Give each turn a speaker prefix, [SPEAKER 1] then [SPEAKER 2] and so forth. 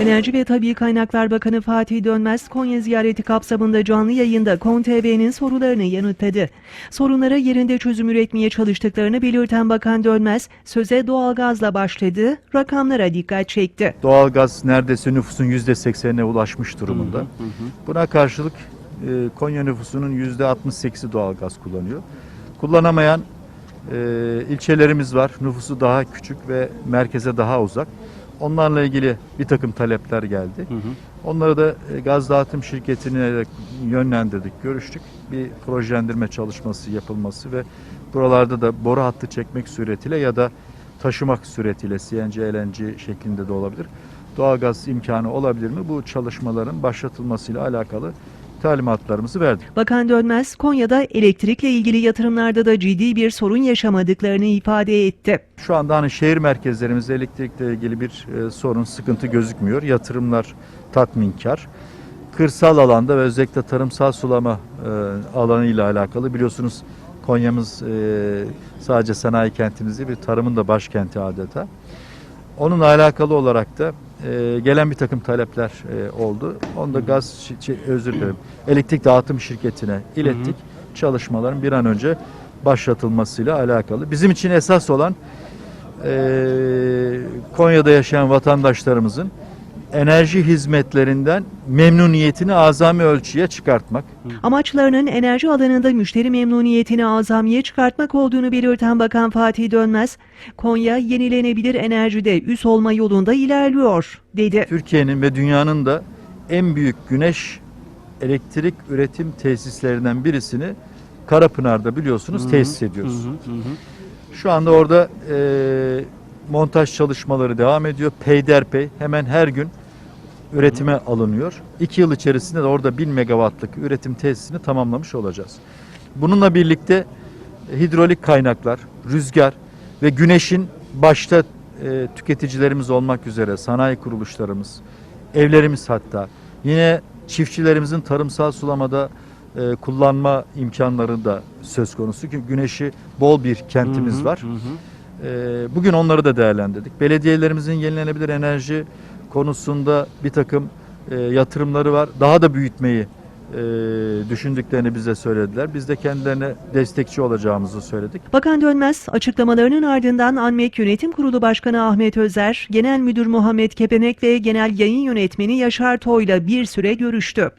[SPEAKER 1] Enerji ve Tabii Kaynaklar Bakanı Fatih Dönmez, Konya ziyareti kapsamında canlı yayında KON.TV'nin sorularını yanıtladı. Sorunlara yerinde çözüm üretmeye çalıştıklarını belirten Bakan Dönmez, söze doğalgazla başladı, rakamlara dikkat çekti.
[SPEAKER 2] Doğalgaz neredeyse nüfusun %80'ine ulaşmış durumunda. Buna karşılık e, Konya nüfusunun %68'i doğalgaz kullanıyor. Kullanamayan e, ilçelerimiz var. Nüfusu daha küçük ve merkeze daha uzak. Onlarla ilgili bir takım talepler geldi. Onları da e, gaz dağıtım şirketine yönlendirdik, görüştük. Bir projelendirme çalışması yapılması ve buralarda da boru hattı çekmek suretiyle ya da taşımak suretiyle CNG, LNG şeklinde de olabilir. Doğalgaz imkanı olabilir mi? Bu çalışmaların başlatılmasıyla alakalı talimatlarımızı verdik.
[SPEAKER 1] Bakan Dönmez, Konya'da elektrikle ilgili yatırımlarda da ciddi bir sorun yaşamadıklarını ifade etti.
[SPEAKER 2] Şu anda hani şehir merkezlerimizde elektrikle ilgili bir e, sorun, sıkıntı gözükmüyor. Yatırımlar tatminkar. Kırsal alanda ve özellikle tarımsal sulama e, alanıyla alakalı biliyorsunuz Konya'mız e, sadece sanayi kentimiz değil bir tarımın da başkenti adeta. Onunla alakalı olarak da e, gelen bir takım talepler e, oldu. Onu da gaz, özür dilerim, elektrik dağıtım şirketine ilettik. Çalışmaların bir an önce başlatılmasıyla alakalı. Bizim için esas olan e, Konya'da yaşayan vatandaşlarımızın enerji hizmetlerinden memnuniyetini azami ölçüye çıkartmak.
[SPEAKER 1] Amaçlarının enerji alanında müşteri memnuniyetini azamiye çıkartmak olduğunu belirten Bakan Fatih Dönmez, Konya yenilenebilir enerjide üs olma yolunda ilerliyor, dedi.
[SPEAKER 2] Türkiye'nin ve dünyanın da en büyük güneş elektrik üretim tesislerinden birisini Karapınar'da biliyorsunuz tesis ediyoruz. Şu anda orada e, montaj çalışmaları devam ediyor. Peyderpey hemen her gün üretime alınıyor. İki yıl içerisinde de orada 1000 megawattlık üretim tesisini tamamlamış olacağız. Bununla birlikte e, hidrolik kaynaklar, rüzgar ve güneşin başta e, tüketicilerimiz olmak üzere sanayi kuruluşlarımız, evlerimiz hatta yine çiftçilerimizin tarımsal sulamada e, kullanma imkanları da söz konusu. Çünkü güneşi bol bir kentimiz var. E, bugün onları da değerlendirdik. Belediyelerimizin yenilenebilir enerji konusunda bir takım e, yatırımları var. Daha da büyütmeyi e, düşündüklerini bize söylediler. Biz de kendilerine destekçi olacağımızı söyledik.
[SPEAKER 1] Bakan Dönmez açıklamalarının ardından ANMEK Yönetim Kurulu Başkanı Ahmet Özer, Genel Müdür Muhammed Kepenek ve Genel Yayın Yönetmeni Yaşar Toy'la bir süre görüştü.